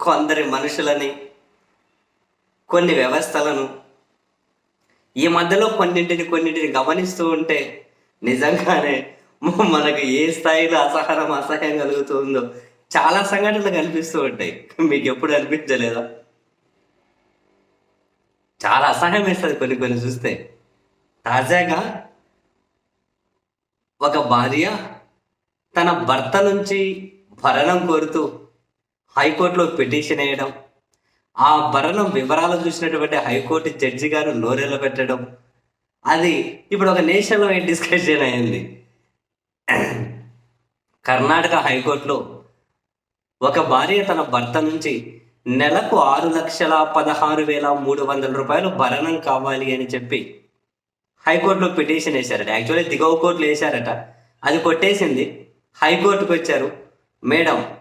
కొందరి మనుషులని కొన్ని వ్యవస్థలను ఈ మధ్యలో కొన్నింటిని కొన్నింటిని గమనిస్తూ ఉంటే నిజంగానే మనకు ఏ స్థాయిలో అసహనం అసహ్యం కలుగుతుందో చాలా సంఘటనలు కనిపిస్తూ ఉంటాయి. మీకు ఎప్పుడు అనిపించలేదా? చాలా అసహ్యం వేస్తుంది కొన్ని కొన్ని చూస్తే. తాజాగా ఒక భార్య తన భర్త నుంచి భరణం కోరుతూ హైకోర్టులో పిటిషన్ వేయడం ఆ భరణం వివరాలు చూసినటువంటి హైకోర్టు జడ్జి గారు నోరెల పెట్టడం అది ఇప్పుడు ఒక నేషనల్ వైడ్ డిస్కషన్ అయింది. కర్ణాటక హైకోర్టులో ఒక భార్య తన భర్త నుంచి నెలకు ఆరు లక్షల పదహారు వేల మూడు వందల రూపాయలు భరణం కావాలి అని చెప్పి హైకోర్టులో పిటిషన్ వేశారట. యాక్చువల్లీ దిగవ కోర్టులు వేశారట. అది కొట్టేసింది. హైకోర్టుకు వచ్చారు. Madam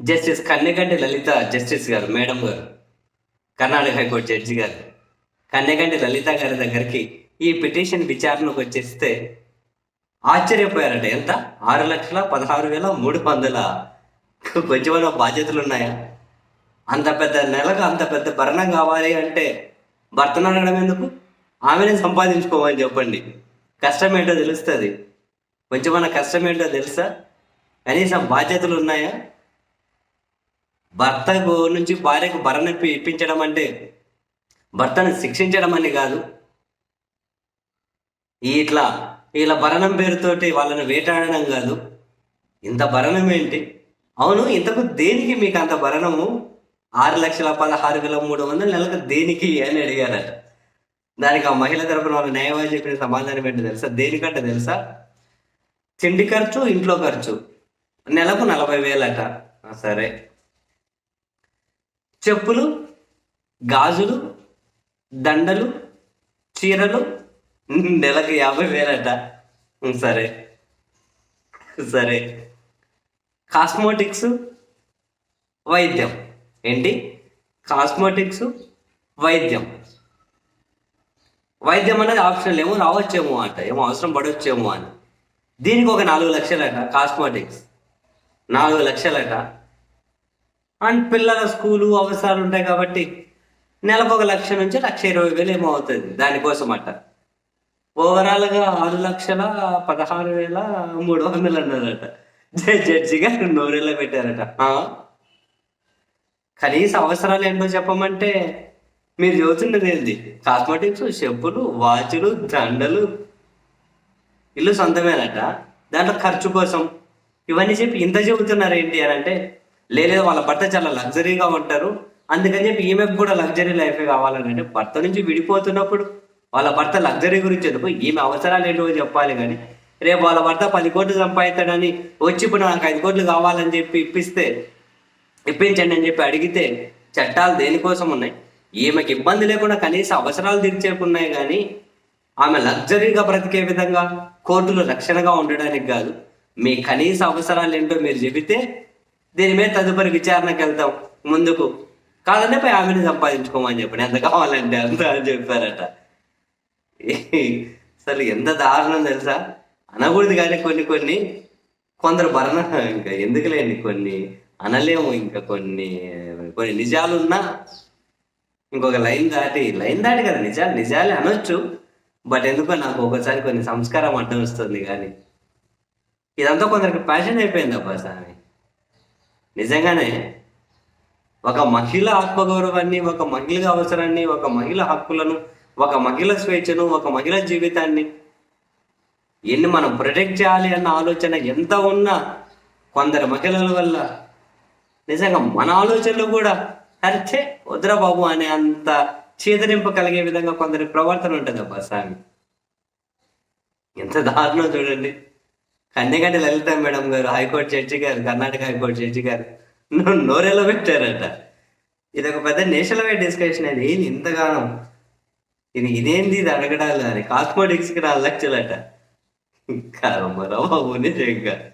justice Kanneganti Lalitha justice గారు మేడం గారు కర్ణాటక హైకోర్టు జడ్జి గారు. కన్నెగంటి లలిత గారి దగ్గరికి ఈ పిటిషన్ విచారణకు వచ్చేస్తే ఆశ్చర్యపోయారట. ఎంత? ఆరు లక్షల పదహారు వేల మూడు వందల? కొంచెమైనా బాధ్యతలు ఉన్నాయా? అంత పెద్ద నెలకు అంత పెద్ద భరణం కావాలి అంటే భర్తను అడగడం ఎందుకు? ఆమెనే సంపాదించుకోమని చెప్పండి. కష్టం ఏంటో తెలుస్తుంది. కొంచెమైనా కష్టం ఏంటో తెలుసా? కనీసం బాధ్యతలు ఉన్నాయా? భర్త నుంచి భార్యకు భరణ ఇప్పించడం అంటే భర్తను శిక్షించడం అని కాదు. ఇట్లా ఇలా భరణం పేరుతోటి వాళ్ళని వేటాడడం కాదు. ఇంత భరణం ఏంటి? అవును ఇంతకు దేనికి మీకు అంత భరణము? ఆరు లక్షల పదహారు వేల మూడు వందల నెలకు దేనికి అని అడిగారట. దానికి ఆ మహిళ తరపున వాళ్ళ న్యాయవాది చెప్పిన సమాధానం ఏంటో తెలుసా? దేనికంటే తెలుసా? తిండి ఖర్చు ఇంట్లో ఖర్చు. నెలకు నలభై వేలట. సరే. చెప్పులు గాజులు దండలు చీరలు. నెలకు యాభై వేలట. సరే. సరే. కాస్మోటిక్స్ వైద్యం. ఏంటి? కాస్మోటిక్స్ వైద్యం. వైద్యం అనేది ఆప్షన్లు ఏమో రావచ్చేమో అంట. ఏమో అవసరం పడవచ్చేమో అని. దీనికి ఒక నాలుగు లక్షలట. కాస్మోటిక్స్ నాలుగు లక్షలట. అండ్ పిల్లల స్కూలు అవసరాలు ఉంటాయి కాబట్టి నెలకు ఒక లక్ష నుంచి లక్ష ఇరవై వేలు ఏమో అవుతుంది. దానికోసం అట్ట ఓవరాల్గా ఆరు లక్షల పదహారు వేల మూడు వందలు అన్నారట. జడ్జి గారు నోరేళ్ళ పెట్టారట. కనీస అవసరాలు ఏంటో చెప్పమంటే మీరు చదువుతున్నది ఏంది? కాస్మెటిక్స్ చెప్పులు వాచ్లు దండలు. ఇల్లు సొంతమేనట. దాంట్లో ఖర్చు కోసం. ఇవన్నీ చెప్పి ఇంత చెబుతున్నారు ఏంటి అని అంటే లేదు వాళ్ళ భర్త చాలా లగ్జరీగా ఉంటారు. అందుకని చెప్పి ఈమెకు కూడా లగ్జరీ లైఫే కావాలని అంటే భర్త నుంచి విడిపోతున్నప్పుడు వాళ్ళ భర్త లగ్జరీ గురించి ఎందుకు? ఈమె అవసరాలు ఏంటో చెప్పాలి కానీ రేపు వాళ్ళ భర్త పది కోట్లు సంపాదిస్తాడని వచ్చి ఇప్పుడు నాకు ఐదు కోట్లు కావాలని చెప్పి ఇప్పిస్తే ఇప్పించండి అని చెప్పి అడిగితే చట్టాలు దేనికోసం ఉన్నాయి? ఈమెకి ఇబ్బంది లేకుండా కనీస అవసరాలు తీర్చేకున్నాయి కానీ ఆమె లగ్జరీగా బ్రతికే విధంగా కోర్టులు రక్షణగా ఉండడానికి కాదు. మీ కనీస అవసరాలు ఏంటో మీరు చెబితే దీని మీద తదుపరి విచారణకు వెళ్తాం ముందుకు. కాదంటే పై ఆమెను సంపాదించుకోమని చెప్పండి. ఎంత కావాలంటే అంత అని చెప్పారట. అసలు ఎంత దారుణం తెలుసా? అనకూడదు కానీ కొన్ని కొన్ని. కొందరు భరణ ఇంకా ఎందుకు లేని కొన్ని? అనలేము ఇంకా కొన్ని కొన్ని నిజాలు ఉన్నా ఇంకొక లైన్ దాటి లైన్ దాటి కదా నిజాలు నిజాలే అనొచ్చు. బట్ ఎందుకో నాకు ఒకసారి కొన్ని సంస్కారం అడ్డం వస్తుంది కానీ. ఇదంతా కొందరికి ప్యాషన్ అయిపోయింది అబ్బా స్వామి నిజంగానే ఒక మహిళ ఆత్మగౌరవాన్ని ఒక మహిళ అవసరాన్ని ఒక మహిళ హక్కులను ఒక మహిళ స్వేచ్ఛను ఒక మహిళ జీవితాన్ని ఎన్ని మనం ప్రొటెక్ట్ చేయాలి అన్న ఆలోచన ఎంత ఉన్నా కొందరు మహిళల వల్ల నిజంగా మన ఆలోచనలు కూడా అరిచే వద్దురా బాబు అనే అంత చీదరింపు కలిగే విధంగా కొందరి ప్రవర్తన ఉంటుంది అబ్బా స్వామి ఎంత దారుణం చూడండి. కన్యగంటి లలిత మేడం గారు హైకోర్టు జడ్జి గారు కర్ణాటక హైకోర్టు జడ్జి గారు నోరెలో పెట్టారట. ఇది ఒక పెద్ద నేషనల్ వైడ్ డిస్కషన్ అది ఏంది ఇంతగానం. ఇది ఇదేంది? ఇది అడగడాలి అని. కాస్మోటిక్స్కి నాలుగు లక్షలట కర్మరా బాబు నిజంగా.